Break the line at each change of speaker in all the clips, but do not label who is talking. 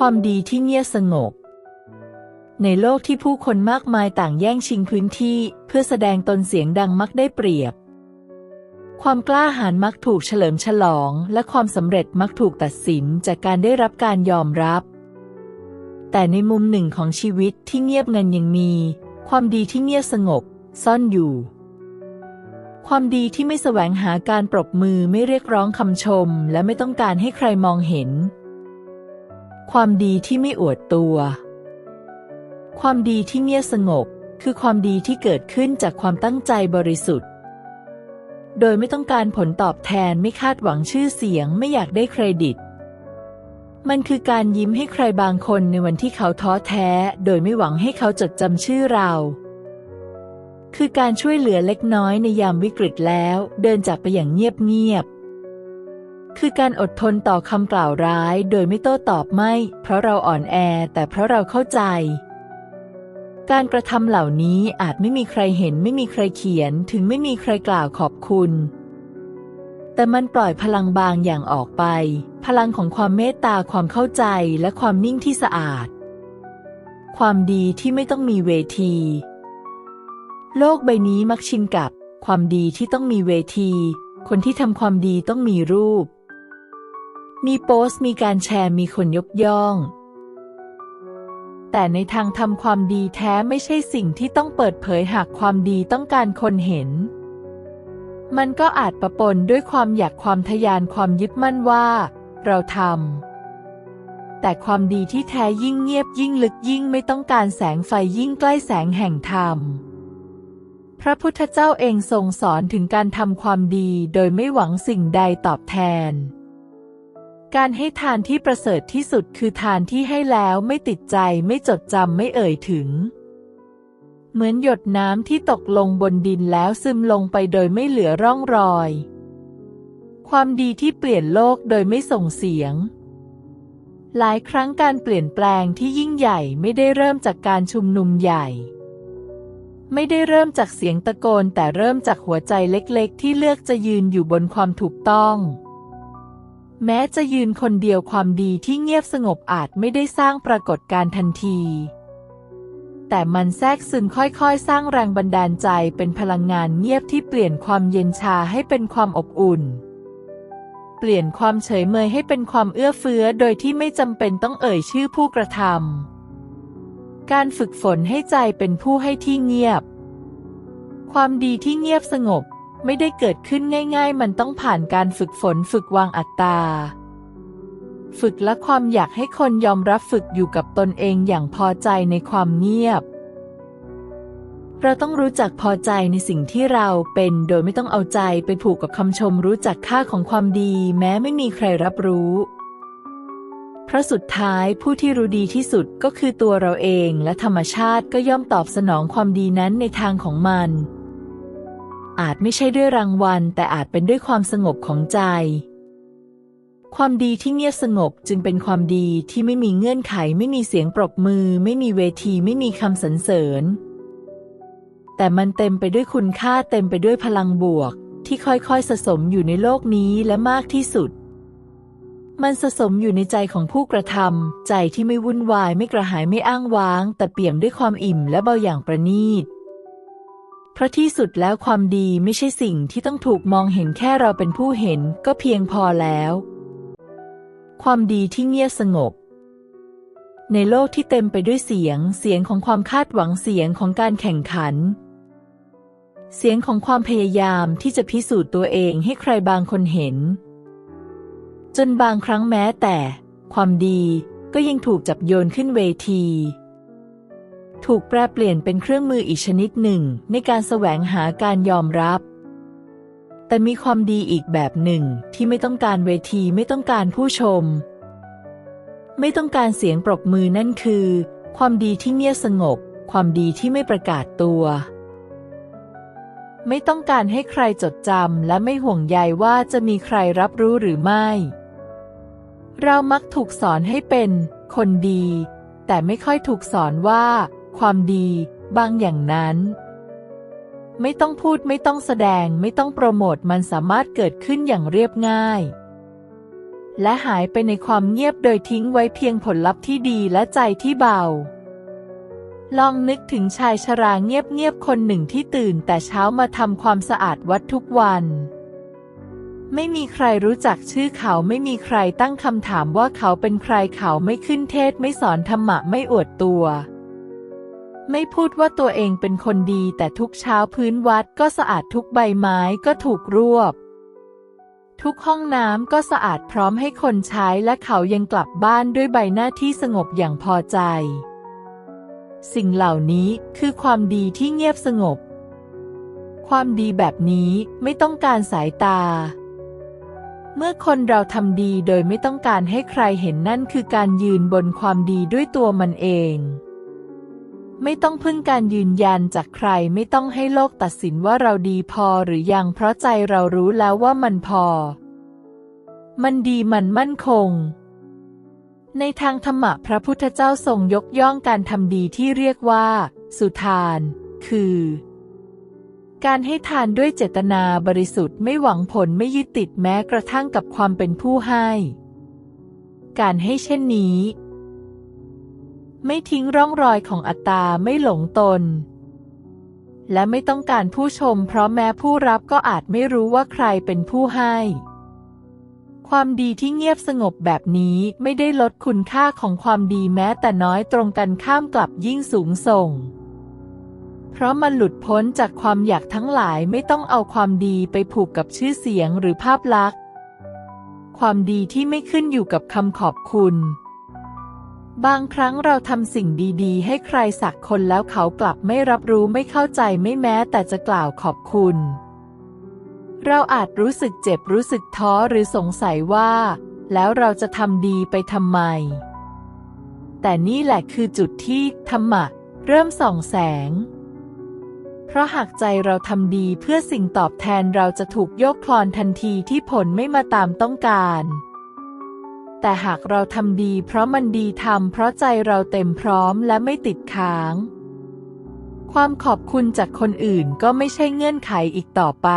ความดีที่เงียบสงบ ในโลกที่ผู้คนมากมายต่างแย่งชิงพื้นที่ เพื่อแสดงตนเสียงดังมักได้เปรียบ ความกล้าหาญมักถูกเฉลิมฉลอง และความสำเร็จมักถูกตัดสินจากการได้รับการยอมรับ แต่ในมุมหนึ่งของชีวิตที่เงียบเงันยังมี ความดีที่เงียบสงบ ซ่อนอยู่ความดีที่ไม่แสวงหาการปรบมือไม่เรียกร้องคำชม และไม่ต้องการให้ใครมองเห็น ความดีที่ไม่อวดตัว ความดีที่เงียบสงบ คือความดีที่เกิดขึ้นจากความตั้งใจบริสุทธิ์ โดยไม่ต้องการผลตอบแทนไม่คาดหวังชื่อเสียงไม่อยากได้เครดิต มันคือการยิ้มให้ใครบางคนในวันที่เขาท้อแท้ โดยไม่หวังให้เขาจดจำชื่อเรา คือการช่วยเหลือเล็กน้อยในยามวิกฤตแล้ว เดินจากไปอย่างเงียบๆ คือการอดทนต่อคำกล่าวร้ายโดยไม่โต้ตอบไม่ เพราะเราอ่อนแอแต่เพราะเราเข้าใจ การกระทำเหล่านี้อาจไม่มีใครเห็นไม่มีใครเขียน ถึงไม่มีใครกล่าวขอบคุณ แต่มันปล่อยพลังบางอย่างออกไป พลังของความเมตตาความเข้าใจและความนิ่งที่สะอาด ความดีที่ไม่ต้องมีเวที โลกใบนี้มักชินกับ ความดีที่ต้องมีเวทีคนที่ทำความดีต้องมีรูป มีโพสต์มีการแชร์มีคนยกย่อง แต่ในทางทำความดีแท้ไม่ใช่สิ่งที่ต้องเปิดเผยหากความดีต้องการคนเห็น มันก็อาจประปนด้วยความอยากความทะยานความยึดมั่นว่า เราทำแต่ความดีที่แท้ยิ่งเงียบยิ่งลึกยิ่งไม่ต้องการแสงไฟยิ่งใกล้แสงแห่งธรรมพระพุทธเจ้าเองทรงสอนถึงการทำความดีโดยไม่หวังสิ่งใดตอบแทน การให้ทานที่ประเสริฐที่สุดคือทานที่ให้แล้วไม่ติดใจไม่จดจำไม่เอ่ยถึง เหมือนหยดน้ำที่ตกลงบนดินแล้วซึมลงไปโดยไม่เหลือร่องรอย ความดีที่เปลี่ยนโลกโดยไม่ส่งเสียง หลายครั้งการเปลี่ยนแปลงที่ยิ่งใหญ่ไม่ได้เริ่มจากการชุมนุมใหญ่ ไม่ได้เริ่มจากเสียงตะโกนแต่เริ่มจากหัวใจเล็กๆ ที่เลือกจะยืนอยู่บนความถูกต้อง แม้จะยืนคนเดียวความดีที่เงียบสงบอาจไม่ได้สร้างปรากฏการณ์ทันที แต่มันแทรกซึมค่อยๆ สร้างแรงบันดาลใจเป็นพลังงานเงียบที่เปลี่ยนความเย็นชาให้เป็นความอบอุ่น เปลี่ยนความเฉยเมยให้เป็นความเอื้อเฟื้อโดยที่ไม่จำเป็นต้องเอ่ยชื่อผู้กระทำการฝึกฝนให้ใจเป็นผู้ให้ที่เงียบ ความดีที่เงียบสงบ ไม่ได้เกิดขึ้นง่าย ๆ มันต้องผ่านการฝึกฝนฝึกวางอัตตา ฝึกและความอยากให้คนยอมรับฝึกอยู่กับตนเองอย่างพอใจในความเงียบ เราต้องรู้จักพอใจในสิ่งที่เราเป็นโดยไม่ต้องเอาใจไปผูกกับคำชมรู้จักค่าของความดี แม้ไม่มีใครรับรู้เพราะสุดท้ายผู้ที่รู้ดีที่สุดก็คือตัวเราเองและธรรมชาติก็ย่อมตอบสนองความดีนั้นในทางของมัน อาจไม่ใช่ด้วยรางวัล แต่อาจเป็นด้วยความสงบของใจ ความดีที่เงียบสงบจึงเป็นความดีที่ไม่มีเงื่อนไข ไม่มีเสียงปรบมือ ไม่มีเวที ไม่มีคำสรรเสริญ แต่มันเต็มไปด้วยคุณค่าเต็มไปด้วยพลังบวก ที่ค่อยๆสะสมอยู่ในโลกนี้และมากที่สุดมันสะสมอยู่ในใจของผู้กระทำใจที่ไม่วุ่นวายไม่กระหายไม่อ้างว้าง แต่เปี่ยมด้วยความอิ่มและเบาอย่างประณีต เพราะที่สุดแล้วความดีไม่ใช่สิ่งที่ต้องถูกมองเห็นแค่เราเป็นผู้เห็นก็เพียงพอแล้ว ความดีที่เงียบสงบ ในโลกที่เต็มไปด้วยเสียง เสียงของความคาดหวังเสียงของการแข่งขัน เสียงของความพยายามที่จะพิสูจน์ตัวเองให้ใครบางคนเห็น จนบางครั้งแม้แต่ ความดีก็ยังถูกจับโยนขึ้นเวที ถูกแปลเปลี่ยนเป็นเครื่องมืออีกชนิดหนึ่ง ในการแสวงหาการยอมรับ แต่มีความดีอีกแบบหนึ่งที่ไม่ต้องการเวทีไม่ต้องการผู้ชม ไม่ต้องการเสียงปรบมือนั่นคือ ความดีที่เงียบสงบ ความดีที่ไม่ประกาศตัว ไม่ต้องการให้ใครจดจำและไม่ห่วงใยว่าจะมีใครรับรู้หรือไม่ เรามักถูกสอนให้เป็น คนดี แต่ไม่ค่อยถูกสอนว่า ความดีบางอย่างนั้น ไม่ต้องพูดไม่ต้องแสดงไม่ต้องโปรโมทมันสามารถเกิดขึ้นอย่างเรียบง่าย และหายไปในความเงียบโดยทิ้งไว้เพียงผลลัพธ์ที่ดีและใจที่เบา ลองนึกถึงชายชราเงียบๆคนหนึ่งที่ตื่นแต่เช้ามาทำความสะอาดวัดทุกวันไม่มีใครรู้จักชื่อเขาไม่มีใครตั้งคำถามว่าเขาเป็นใครเขาไม่ขึ้นเทศไม่สอนธรรมะไม่อวดตัว ไม่พูดว่าตัวเองเป็นคนดีแต่ทุกเช้าพื้นวัดก็สะอาดทุกใบไม้ก็ถูกรวบ ทุกห้องน้ำก็สะอาดพร้อมให้คนใช้และเขายังกลับบ้านด้วยใบหน้าที่สงบอย่างพอใจ สิ่งเหล่านี้คือความดีที่เงียบสงบ ความดีแบบนี้ไม่ต้องการสายตา เมื่อคนเราทำดีโดยไม่ต้องการให้ใครเห็นนั่นคือการยืนบนความดีด้วยตัวมันเอง ไม่ต้องพึ่งการยืนยันจากใครไม่ต้องให้โลกตัดสินว่าเราดีพอหรือยังเพราะใจเรารู้แล้วว่ามันพอ มันดีมันมั่นคง ในทางธรรมะพระพุทธเจ้าทรงยกย่องการทำดีที่เรียกว่า สุทาน คือ การให้ทานด้วยเจตนาบริสุทธิ์ไม่หวังผลไม่ยึดติดแม้กระทั่งกับความเป็นผู้ให้ การให้เช่นนี้ ไม่ทิ้งร่องรอยของอัตตาไม่หลงตน และไม่ต้องการผู้ชม เพราะแม้ผู้รับก็อาจไม่รู้ว่าใครเป็นผู้ให้ ความดีที่เงียบสงบแบบนี้ไม่ได้ลดคุณค่าของความดีแม้แต่น้อยตรงกันข้ามกลับยิ่งสูงส่ง เพราะมันหลุดพ้นจากความอยากทั้งหลายไม่ต้องเอาความดีไปผูกกับชื่อเสียงหรือภาพลักษณ์ ความดีที่ไม่ขึ้นอยู่กับคำขอบคุณ บางครั้งเราทำสิ่งดีๆ ให้ใครสักคนแล้วเขากลับไม่รับรู้ไม่เข้าใจไม่แม้แต่จะกล่าวขอบคุณ เราอาจรู้สึกเจ็บรู้สึกท้อหรือสงสัยว่า แล้วเราจะทำดีไปทำไม แต่นี่แหละคือจุดที่ธรรมะเริ่มส่องแสง เพราะหากใจเราทำดีเพื่อสิ่งตอบแทนเราจะถูกโยกคลอนทันทีที่ผลไม่มาตามต้องการ แต่หากเราทำดีเพราะมันดีทำเพราะใจเราเต็มพร้อมและไม่ติดค้าง ความขอบคุณจากคนอื่นก็ไม่ใช่เงื่อนไขอีกต่อไป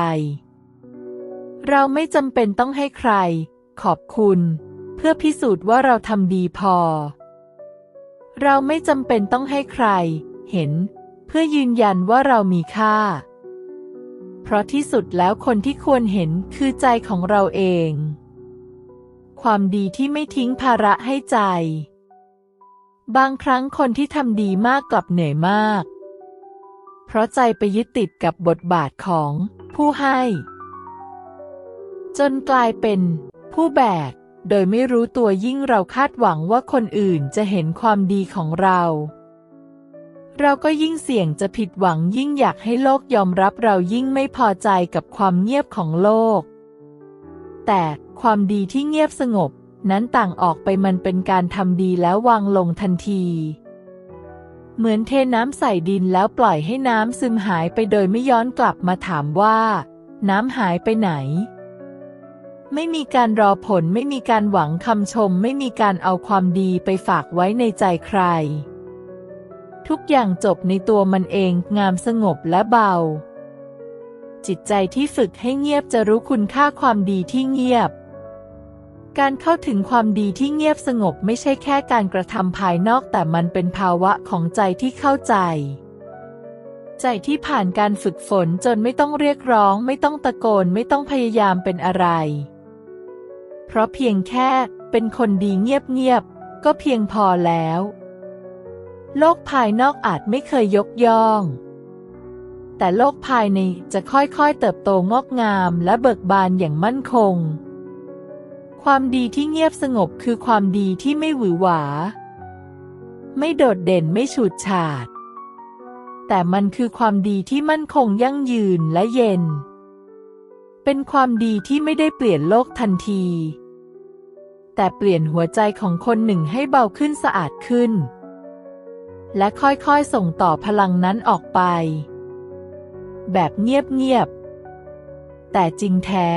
เราไม่จำเป็นต้องให้ใคร ขอบคุณ เพื่อพิสูจน์ว่าเราทำดีพอ เราไม่จำเป็นต้องให้ใคร เห็น เพื่อยืนยันว่าเรามีค่า เพราะที่สุดแล้วคนที่ควรเห็นคือใจของเราเอง ความดีที่ไม่ทิ้งภาระให้ใจ บางครั้งคนที่ทำดีมากกลับเหนื่อยมาก เพราะใจไปยึดติดกับบทบาทของผู้ให้ จนกลายเป็นผู้แบก โดยไม่รู้ตัวยิ่งเราคาดหวังว่าคนอื่นจะเห็นความดีของเรา เราก็ยิ่งเสี่ยงจะผิดหวังยิ่งอยากให้โลกยอมรับเรายิ่งไม่พอใจกับความเงียบของโลก แต่ความดีที่เงียบสงบ นั้นต่างออกไปมันเป็นการทำดีแล้ววางลงทันที เหมือนเทน้ำใส่ดินแล้วปล่อยให้น้ำซึมหายไปโดยไม่ย้อนกลับมาถามว่า น้ำหายไปไหน ไม่มีการรอผลไม่มีการหวังคำชม ไม่มีการเอาความดีไปฝากไว้ในใจใคร ทุกอย่างจบในตัวมันเองงามสงบและเบา จิตใจที่ฝึกให้เงียบจะรู้คุณค่าความดีที่เงียบ การเข้าถึงความดีที่เงียบสงบไม่ใช่แค่การกระทำภายนอกแต่มันเป็นภาวะของใจที่เข้าใจ ใจที่ผ่านการฝึกฝนจนไม่ต้องเรียกร้อง ไม่ต้องตะโกนไม่ต้องพยายามเป็นอะไร เพราะเพียงแค่เป็นคนดีเงียบๆก็เพียงพอแล้ว โลกภายนอกอาจไม่เคยยกย่อง แต่โลกภายในจะค่อยๆเติบโตงอกงามและเบิกบานอย่างมั่นคง ความดีที่เงียบสงบคือความดีที่ไม่หวือหวา ไม่โดดเด่นไม่ฉูดฉาด แต่มันคือความดีที่มั่นคงยั่งยืนและเย็น เป็นความดีที่ไม่ได้เปลี่ยนโลกทันที แต่เปลี่ยนหัวใจของคนหนึ่งให้เบาขึ้นสะอาดขึ้น และค่อยๆส่งต่อพลังนั้นออกไป แบบเงียบๆ แต่จริงแท้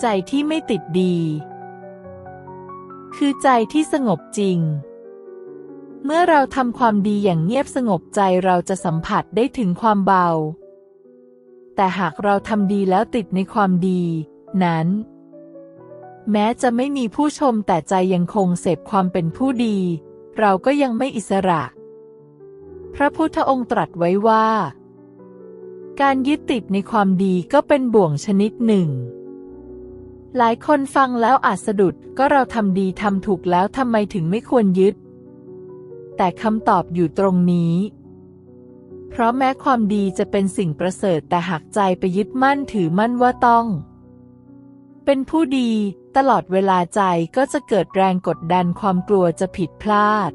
ใจที่ไม่ติดดี คือใจที่สงบจริง เมื่อเราทำความดีอย่างเงียบสงบใจเราจะสัมผัสได้ถึงความเบา แต่หากเราทำดีแล้วติดในความดี นั้น แม้จะไม่มีผู้ชมแต่ใจยังคงเสพความเป็นผู้ดี เราก็ยังไม่อิสระ พระพุทธองค์ตรัสไว้ว่า การยึดติดในความดีก็เป็นบ่วงชนิดหนึ่ง หลายคนฟังแล้วอาจสะดุดก็เราทำดีทำถูกแล้วทำไมถึงไม่ควรยึด แต่คำตอบอยู่ตรงนี้ เพราะแม้ความดีจะเป็นสิ่งประเสริฐแต่หากใจไปยึดมั่นถือมั่นว่าต้อง เป็นผู้ดีตลอดเวลาใจก็จะเกิดแรงกดดันความกลัวจะผิดพลาด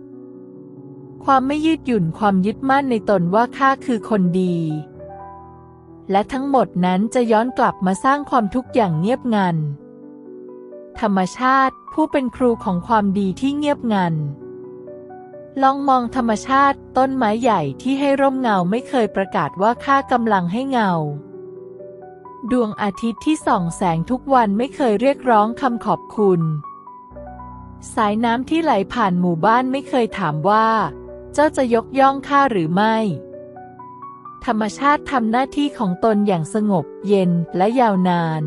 ความไม่ยืดหยุ่นความยึดมั่นในตนว่าข้าคือคนดี และทั้งหมดนั้นจะย้อนกลับมาสร้างความทุกข์อย่างเงียบงัน ธรรมชาติผู้เป็นครูของความดีที่เงียบงัน ลองมองธรรมชาติต้นไม้ใหญ่ที่ให้ร่มเงาไม่เคยประกาศว่าข้ากำลังให้เงา ดวงอาทิตย์ที่ส่องแสงทุกวันไม่เคยเรียกร้องคำขอบคุณ สายน้ำที่ไหลผ่านหมู่บ้านไม่เคยถามว่า เจ้าจะยกย่องข้าหรือไม่ ธรรมชาติทำหน้าที่ของตนอย่างสงบ เย็นและยาวนาน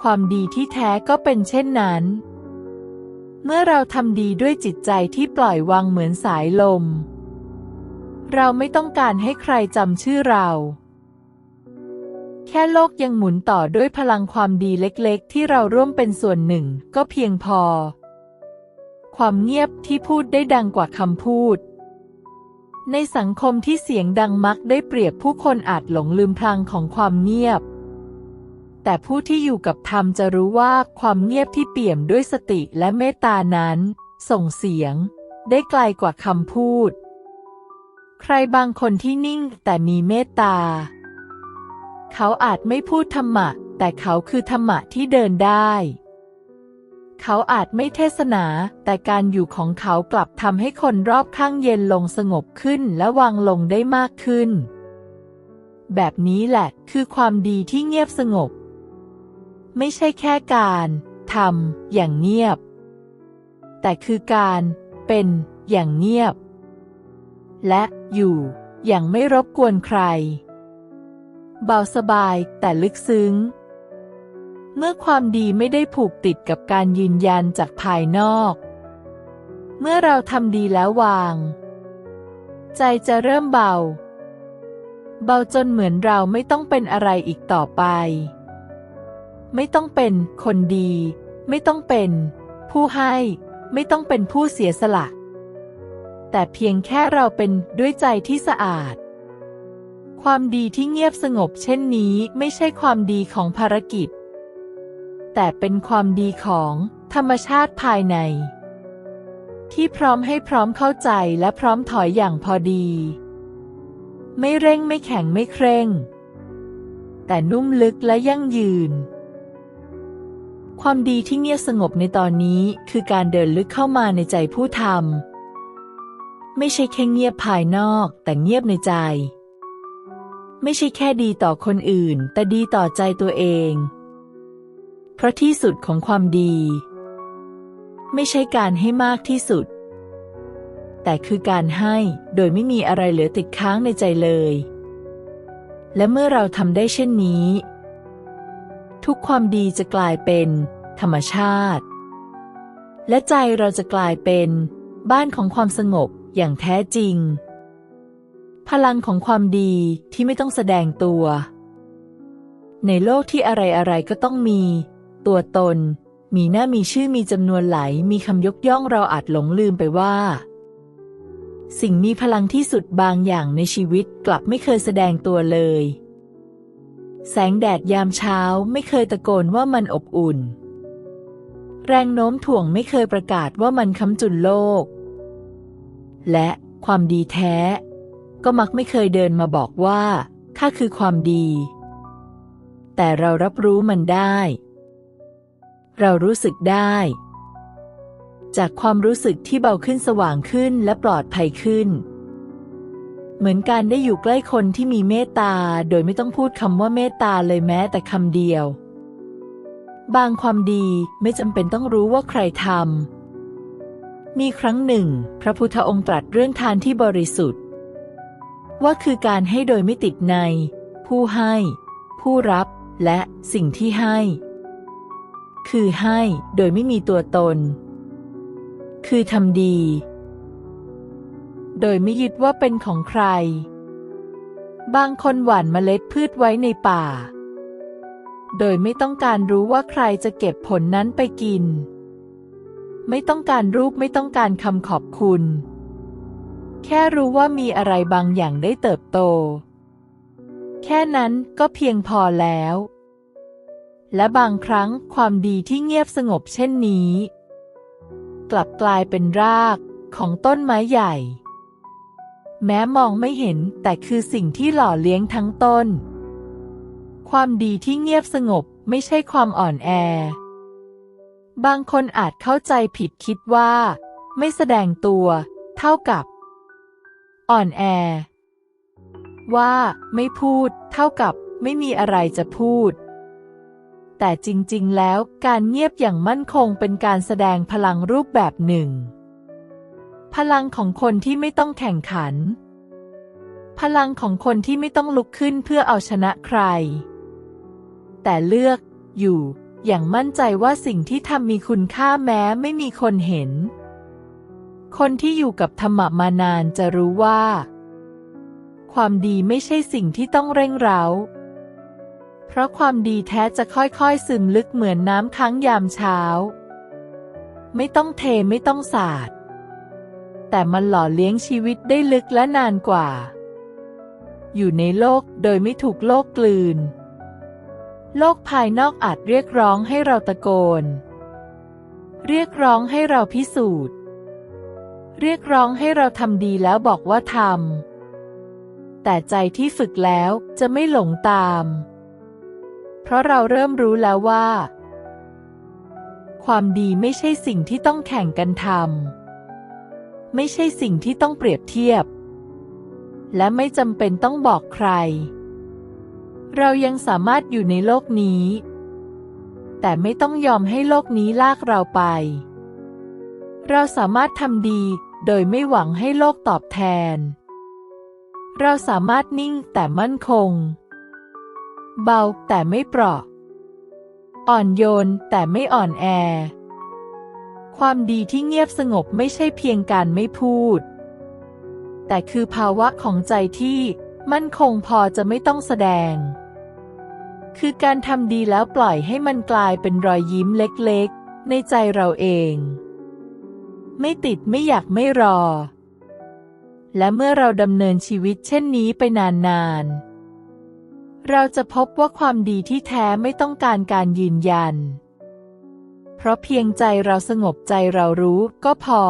ความดีที่แท้ก็เป็นเช่นนั้น เมื่อเราทำดีด้วยจิตใจที่ปล่อยวางเหมือนสายลม เราไม่ต้องการให้ใครจำชื่อเรา แค่โลกยังหมุนต่อด้วยพลังความดีเล็กๆ ที่เราร่วมเป็นส่วนหนึ่งก็เพียงพอ ความเงียบที่พูดได้ดังกว่าคำพูด ในสังคมที่เสียงดังมักได้เปรียบผู้คนอาจหลงลืมพลังของความเงียบ แต่ผู้ที่อยู่กับธรรมจะรู้ว่าความเงียบที่เปี่ยมด้วยสติและเมตตานั้น ส่งเสียง ได้ไกลกว่าคำพูด ใครบางคนที่นิ่งแต่มีเมตตา เขาอาจไม่พูดธรรมะ แต่เขาคือธรรมะที่เดินได้ เขาอาจไม่เทศนา แต่การอยู่ของเขากลับทำให้คนรอบข้างเย็นลงสงบขึ้นและวางลงได้มากขึ้น แบบนี้แหละคือความดีที่เงียบสงบ ไม่ใช่แค่การทำอย่างเงียบ แต่คือการเป็นอย่างเงียบ และอยู่อย่างไม่รบกวนใคร เบาสบายแต่ลึกซึ้ง เมื่อความดีไม่ได้ผูกติดกับการยืนยันจากภายนอก เมื่อเราทำดีแล้ววาง ใจจะเริ่มเบา เบาจนเหมือนเราไม่ต้องเป็นอะไรอีกต่อไป ไม่ต้องเป็นคนดี ไม่ต้องเป็น ผู้ให้ ไม่ต้องเป็นผู้เสียสละ แต่เพียงแค่เราเป็นด้วยใจที่สะอาด ความดีที่เงียบสงบเช่นนี้ไม่ใช่ความดีของภารกิจ แต่เป็นความดีของธรรมชาติภายใน ที่พร้อมให้พร้อมเข้าใจและพร้อมถอยอย่างพอดี ไม่เร่งไม่แข็งไม่เคร่ง แต่นุ่มลึกและยั่งยืน ความดีที่เงียบสงบในตอนนี้คือการเดินลึกเข้ามาในใจผู้ทำไม่ใช่แค่เงียบภายนอกแต่เงียบในใจ ไม่ใช่แค่ดีต่อคนอื่น แต่ดีต่อใจตัวเอง เพราะที่สุดของความดี ไม่ใช่การให้มากที่สุด แต่คือการให้โดยไม่มีอะไรเหลือติดค้างในใจเลย และเมื่อเราทำได้เช่นนี้ ทุกความดีจะกลายเป็นธรรมชาติ และใจเราจะกลายเป็นบ้านของความสงบอย่างแท้จริง พลังของความดีที่ไม่ต้องแสดงตัว ในโลกที่อะไรๆก็ต้องมี ตัวตน มีหน้ามีชื่อมีจำนวนไหลมีคำยกย่องเราอาจหลงลืมไปว่า สิ่งมีพลังที่สุดบางอย่างในชีวิตกลับไม่เคยแสดงตัวเลย แสงแดดยามเช้าไม่เคยตะโกนว่ามันอบอุ่น แรงโน้มถ่วงไม่เคยประกาศว่ามันค้ำจุนโลก และความดีแท้ ก็มักไม่เคยเดินมาบอกว่าข้าคือความดี แต่เรารับรู้มันได้ เรารู้สึกได้ จากความรู้สึกที่เบาขึ้นสว่างขึ้นและปลอดภัยขึ้น เหมือนการได้อยู่ใกล้คนที่มีเมตตาโดยไม่ต้องพูดคำว่าเมตตาเลยแม้แต่คำเดียว บางความดีไม่จำเป็นต้องรู้ว่าใครทำมีครั้งหนึ่ง พระพุทธองค์ตรัสเรื่องทานที่บริสุทธิ์ ว่าคือการให้โดยไม่ติดใน ผู้ให้ ผู้รับและสิ่งที่ให้ คือให้โดยไม่มีตัวตน คือทำดี โดยไม่ยึดว่าเป็นของใคร บางคนหว่านเมล็ดพืชไว้ในป่า โดยไม่ต้องการรู้ว่าใครจะเก็บผลนั้นไปกิน ไม่ต้องการรูปไม่ต้องการคำขอบคุณ แค่รู้ว่ามีอะไรบางอย่างได้เติบโต แค่นั้นก็เพียงพอแล้ว และบางครั้งความดีที่เงียบสงบเช่นนี้ กลับกลายเป็นรากของต้นไม้ใหญ่ แม้มองไม่เห็นแต่คือสิ่งที่หล่อเลี้ยงทั้งต้น ความดีที่เงียบสงบไม่ใช่ความอ่อนแอ บางคนอาจเข้าใจผิดคิดว่า ไม่แสดงตัว เท่ากับ อ่อนแอ ว่าไม่พูด เท่ากับ ไม่มีอะไรจะพูด แต่จริง ๆ แล้วการเงียบอย่างมั่นคงเป็นการแสดงพลังรูปแบบหนึ่ง พลังของคนที่ไม่ต้องแข่งขัน พลังของคนที่ไม่ต้องลุกขึ้นเพื่อเอาชนะใคร แต่เลือกอยู่ อย่างมั่นใจว่าสิ่งที่ทำมีคุณค่าแม้ไม่มีคนเห็น คนที่อยู่กับธรรมะมานานจะรู้ว่า ความดีไม่ใช่สิ่งที่ต้องเร่งเร้า เพราะความดีแท้จะค่อยๆ ซึมลึกเหมือนน้ำค้างยามเช้า ไม่ต้องเทไม่ต้องสาด แต่มันหล่อเลี้ยงชีวิตได้ลึกและนานกว่า อยู่ในโลกโดยไม่ถูกโลกกลืน โลกภายนอกอาจเรียกร้องให้เราตะโกน เรียกร้องให้เราพิสูจน์ เรียกร้องให้เราทำดีแล้วบอกว่าทำแต่ใจที่ฝึกแล้วจะไม่หลงตาม เพราะเราเริ่มรู้แล้วว่า ความดีไม่ใช่สิ่งที่ต้องแข่งกันทำไม่ใช่สิ่งที่ต้องเปรียบเทียบ และไม่จำเป็นต้องบอกใคร เรายังสามารถอยู่ในโลกนี้ แต่ไม่ต้องยอมให้โลกนี้ลากเราไป เราสามารถทำดีโดยไม่หวังให้โลกตอบแทน เราสามารถนิ่งแต่มั่นคง เบาแต่ไม่เปราะ อ่อนโยนแต่ไม่อ่อนแอ ความดีที่เงียบสงบไม่ใช่เพียงการไม่พูด แต่คือภาวะของใจที่มั่นคงพอจะไม่ต้องแสดง คือการทำดีแล้วปล่อยให้มันกลายเป็นรอยยิ้มเล็กๆ ในใจเราเอง ไม่ติดไม่อยากไม่รอ และเมื่อเราดำเนินชีวิตเช่นนี้ไปนานๆ เราจะพบว่าความดีที่แท้ไม่ต้องการการยืนยัน เพราะเพียงใจเราสงบใจเรารู้ก็พอ